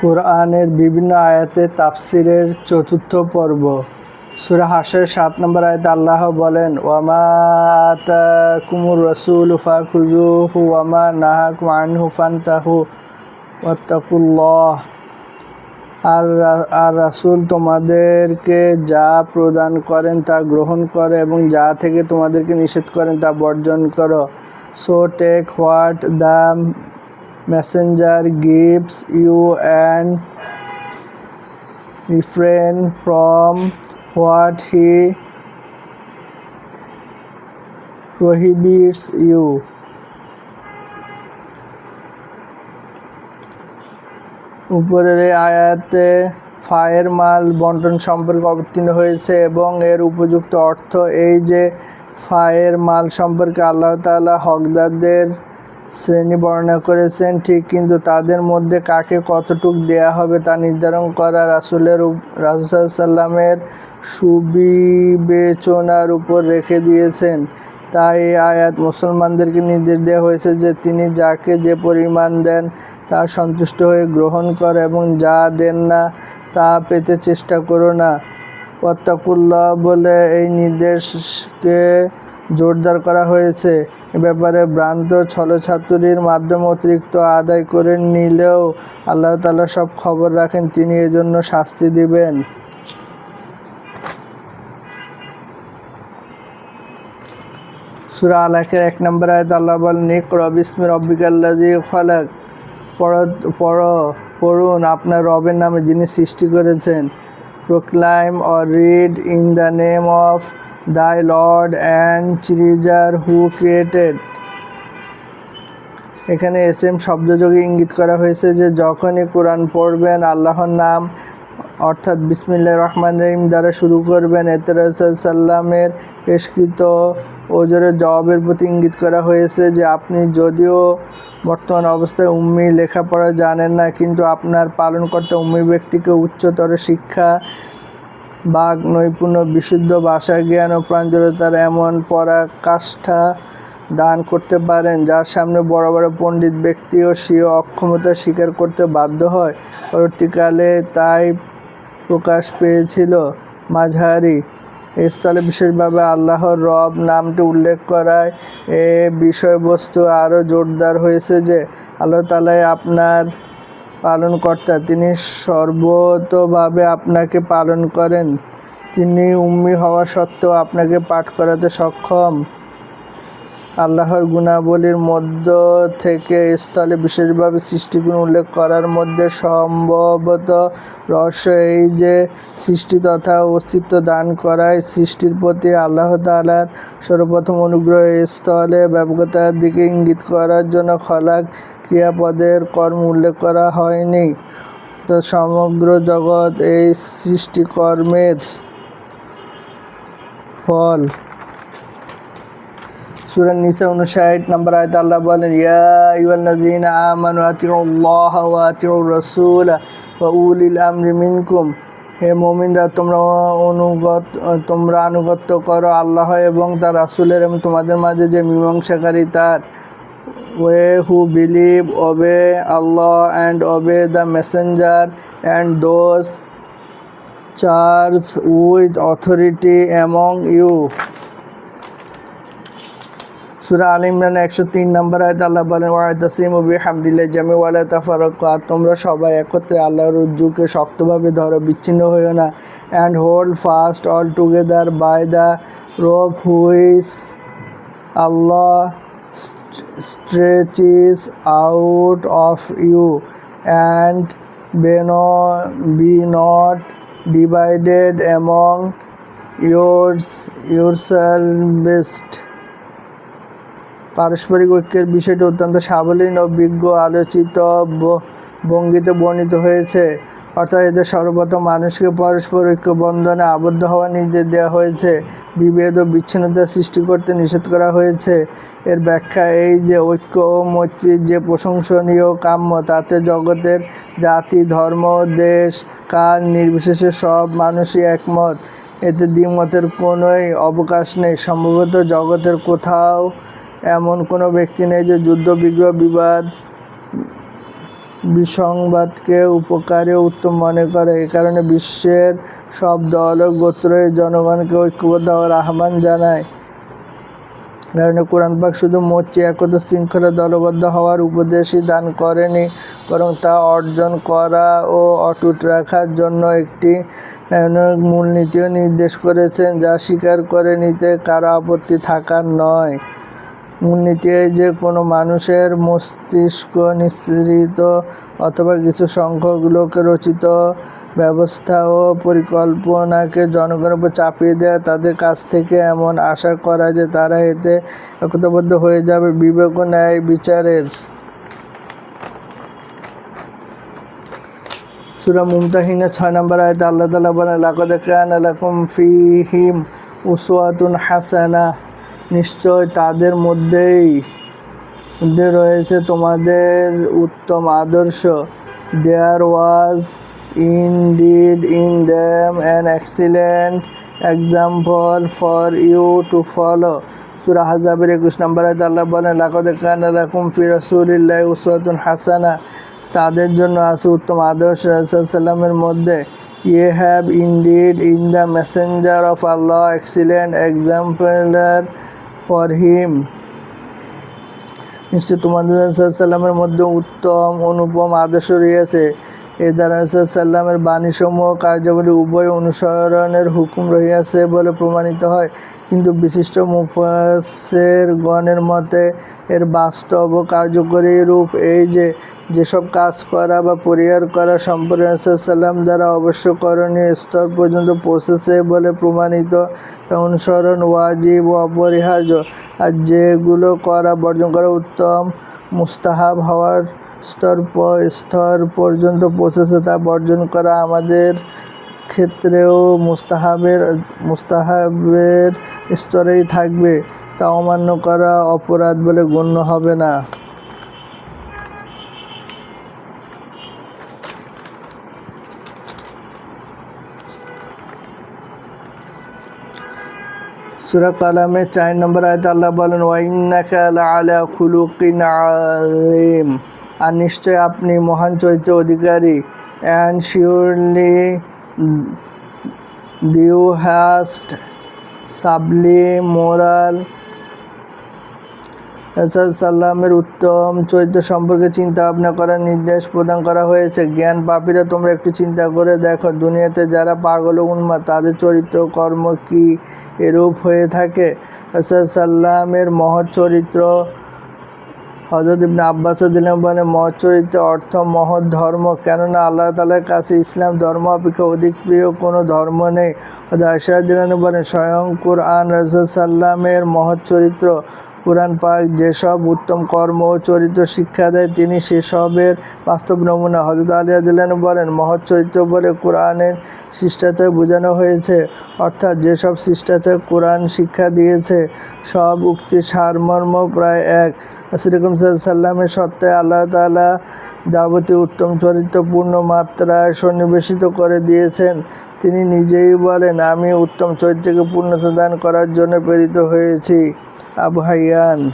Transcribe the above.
কোরআনের বিভিন্ন আয়াতে তাফসিরের চতুর্থ পর্ব। সূরা হাসের সাত নম্বর আয়াতে আল্লাহ বলেন, ওয়ামা কুমুর রসুল হুফা খুজু হু ওয়ামা নাহাকুম হুফান তাহু ওয়াত্তাকুল্লাহ। আর আর রাসূল তোমাদেরকে যা প্রদান করেন তা গ্রহণ করে এবং যা থেকে তোমাদেরকে নিষেধ করেন তা বর্জন করো। So take what the messenger gives you and refrain from what he prohibits you. উপরের আয়াতে ফায়ের মাল বন্টন সম্পর্কে অবতীর্ণ হয়েছে এবং এর উপযুক্ত অর্থ এই যে ফায়ের মাল সম্পর্কে আল্লাহ তাআলা হকদারদের শ্রেণি বর্ণনা করেছেন, ঠিক কিন্তু তাদের মধ্যে কাকে কতটুক দেয়া হবে তা নির্ধারণ করা রাসুলের রাসুল সাল্লামের সুবিবেচনার উপর রেখে দিয়েছেন। তাই আয়াত মুসলমানদেরকে নির্দেশ দেওয়া হয়েছে যে তিনি যাকে যে পরিমাণ দেন তা সন্তুষ্ট হয়ে গ্রহণ কর এবং যা দেন না তা পেতে চেষ্টা করো না। ওয়াত্তাকুল্লাহ বলে এই নির্দেশকে জোরদার করা হয়েছে। ব্যাপারে ভ্রান্ত ছলছাতুরির মাধ্যমে অতিরিক্ত আদায় করে নিলেও আল্লাহ তাআলা সব খবর রাখেন, তিনি এজন্য শাস্তি দিবেন। সুরা আলাকের এক নম্বর আয়াত আল্লাহ বলেন ইকরা বিসমি রব্বিকাল্লাজি খলাক। পড় পড়, পড়ুন, আপনার রবের নামে যিনি সৃষ্টি করেছেন। Proclaim or read in the name of thy lord and cherisher who created এখানে এস এম শব্দযোগে ইঙ্গিত করা হয়েছে যে যখনই কোরআন পড়বেন, আল্লাহর নাম, অর্থাৎ বিসমিল্লাহ রহমান রহিম দ্বারা শুরু করবেন। এতে সাল্লামের পেশকৃত ওজোরের জবাবের প্রতি ইঙ্গিত করা হয়েছে যে আপনি যদিও বর্তমান অবস্থায় উম্মি লেখাপড়া জানেন না, কিন্তু আপনার পালনকর্তা উম্মি ব্যক্তিকে উচ্চতর শিক্ষা বাক নৈপুণ্য, বিশুদ্ধ ভাষা জ্ঞান ও প্রাঞ্জলতার এমন পরাকাষ্ঠা দান করতে পারেন, যার সামনে বড় বড় পণ্ডিত ব্যক্তিও স্বীয় অক্ষমতা স্বীকার করতে বাধ্য হয়। পরবর্তীকালে তাই প্রকাশ পেয়েছিল মাঝারি স্থলে বিশেষভাবে আল্লাহর রব নামটি উল্লেখ করায় এ বিষয়বস্তু আরও জোরদার হয়েছে যে, আল্লাহ তালাই আপনার পালনকর্তা তিনি সর্বতভাবে আপনাকে পালন করেন। তিনি উম্মি হওয়া সত্ত্বেও আপনাকে পাঠ করাতে সক্ষম। আল্লাহর গুণাবলীর মধ্য থেকে স্থলে বিশেষভাবে সৃষ্টিগুণ উল্লেখ করার মধ্যে সম্ভবত রহস্য এই যে সৃষ্টি তথা অস্তিত্ব দান করায় সৃষ্টির প্রতি আল্লাহ তালার সর্বপ্রথম অনুগ্রহ স্থলে ব্যাপকতার দিকে ইঙ্গিত করার জন্য খলাক ক্রিয়াপদের কর্ম উল্লেখ করা হয়নি। তো সমগ্র জগৎ এই সৃষ্টিকর্মের ফল। সূরা নিসা 59 নম্বর আয়াত আল্লাহ বলেন, ইয়া আইয়ুহাল্লাযীনা আমানু আতিউল্লাহ ওয়া আতিউর রাসূল ওয়া উলিল আমরি মিনকুম। হে মুমিনরা, তোমরা অনুগত, তোমরা আনুগত্য করো আল্লাহ এবং তার রাসূলের এবং তোমাদের মাঝে যে মীমাংসাকারী তার। Ye who believe obey Allah and obey the messenger and those charged with authority among you. সুরা আল ইমরান একশো তিন নম্বর আয়ত আল্লাহ বলেন ওয়াইতাসিম বি হামদিল্লাহ জামি ওয়ালা তাফারক আর তোমরা সবাই একত্রে আল্লাহর রজ্জুকে শক্তভাবে ধরো বিচ্ছিন্ন হইও না। And hold fast all together by the rope which Allah stretches out of you. And be not, be not divided among yours yourselves. পারস্পরিক ঐক্যের বিষয়টি অত্যন্ত সাবলীন ও বিজ্ঞ আলোচিত ভঙ্গিতে বর্ণিত হয়েছে। অর্থাৎ এদের সর্বপ্রথম মানুষকে পরস্পর ঐক্য বন্ধনে আবদ্ধ হওয়া নির্দেশ দেওয়া হয়েছে। বিভেদ ও বিচ্ছিন্নতা সৃষ্টি করতে নিষেধ করা হয়েছে। এর ব্যাখ্যা এই যে ঐক্য ও মৈত্রীর যে প্রশংসনীয় কাম্য, তাতে জগতের জাতি, ধর্ম, দেশ, কাল নির্বিশেষে সব মানুষই একমত। এতে দ্বিমতের কোনোই অবকাশ নেই। সম্ভবত জগতের কোথাও এমন কোনো ব্যক্তি নেই যে যুদ্ধ, বিগ্রহ, বিবাদ, বিসংবাদকে উপকারী উত্তম মনে করে। এ কারণে বিশ্বের সব দল ও গোত্রের জনগণকে ঐক্যবদ্ধ হওয়ার আহ্বান জানায়। কারণে কোরআন পাক শুধু মোচে একতা শৃঙ্খলা দলবদ্ধ হওয়ার উপদেশই দান করেনি, বরং তা অর্জন করা ও অটুট রাখার জন্য একটি মূলনীতিও নির্দেশ করেছেন, যা স্বীকার করে নিতে কারও আপত্তি থাকার নয়। এই যে কোনো মানুষের মস্তিষ্ক নিঃসৃত অথবা কিছু সংখ্যক লোকের রচিত ব্যবস্থা ও পরিকল্পনাকে জনগণের উপর চাপিয়ে দেয় তাদের কাছ থেকে এমন আশা করা যে তারা এতে একতাবদ্ধ হয়ে যাবে, বিবেক ন্যায় বিচারের। সুরা মুমতাহিনা ছয় নম্বর আয়তে আল্লাহ তালা বলেন লাকুম ফিহিম উসওয়াতুন হাসানা। নিশ্চয় তাদের মধ্যেই মধ্যে রয়েছে তোমাদের উত্তম আদর্শ। There was indeed in them an excellent example for you to follow সুরা হাজাবের একুশ নম্বর আল্লাহ বলেন, লাকদ কান লাকুম ফি রাসূলিল্লাহি উসওয়াতুন হাসানা। তাদের জন্য আছে উত্তম আদর্শ সাল্লামের মধ্যে। Ye have indeed in the messenger of Allah excellent exemplar for him নিশ্চয় তোমাদের সাল্লামের মধ্যে উত্তম অনুপম আদর্শ রয়েছে। এ সাল্লামের বাণীসমূহ কার্যাবলী উভয় অনুসরণের হুকুম রহিয়াছে বলে প্রমাণিত হয়। কিন্তু বিশিষ্ট মুফাসের গণের মতে, এর বাস্তব ও কার্যকরী রূপ এই যে, যেসব কাজ করা বা পরিহার করা সম্পর্কে সাল্লাম দ্বারা অবশ্যকরণীয় স্তর পর্যন্ত পৌঁছেছে বলে প্রমাণিত। তা অনুসরণ ওয়াজিব ও অপরিহার্য। আর যেগুলো করা, বর্জন করা উত্তম, মুস্তাহাব হওয়ার স্তর স্তর পর্যন্ত পৌঁছেছে তা বর্জন করা আমাদের ক্ষেত্রেও মুস্তাহাবের মুস্তাহাবের স্তরেই থাকবে। তা অমান্য করা অপরাধ বলে গণ্য হবে না। সুরা কালামে চার নম্বর আয়তে আল্লাহ বলেন ওয়াইন্নাকা আলা খুলুকিন আলিম আর নিশ্চয় আপনি মহান চরিত্র অধিকারী। And surely thou hast sublime moral সাল্লামের উত্তম চরিত্র সম্পর্কে চিন্তা ভাবনা করার নির্দেশ প্রদান করা হয়েছে। জ্ঞান পাপীরা তোমরা একটু চিন্তা করে দেখো, দুনিয়াতে যারা পাগল ও উন্মাদ, তাদের চরিত্র কর্ম কি এরূপ হয়ে থাকে? সাল্লামের মহৎ চরিত্র হজরত ইবনে আব্বাস বলে মহৎ চরিত্র অর্থ মহৎ ধর্ম, কেননা আল্লাহ তালার কাছে ইসলাম ধর্ম অপেক্ষা অধিক প্রিয়, কোনো ধর্ম নেই। হজরত আশার দিলান বলেন, স্বয়ং কুরআন রসুল সাল্লামের মহৎ চরিত্র কোরআন পাক যেসব উত্তম কর্ম ও চরিত্র শিক্ষা দেয়, তিনি সেসবের বাস্তব নমুনা। হজরত আলী আদিল্লান বলেন, মহৎ চরিত্র বলে কোরআনের শিষ্টাচার বোঝানো হয়েছে। অর্থাৎ যেসব শিষ্টাচার কোরআন শিক্ষা দিয়েছে, সব উক্তির সারমর্ম প্রায় এক। শ্রীকম সাল্লামের সত্ত্বে আল্লাহ তালা যাবতীয় উত্তম চরিত্রপূর্ণ মাত্রায় সন্নিবেশিত করে দিয়েছেন। তিনি নিজেই বলেন, আমি উত্তম চরিত্রকে পূর্ণতা দান করার জন্য প্রেরিত হয়েছি। kabuhayan.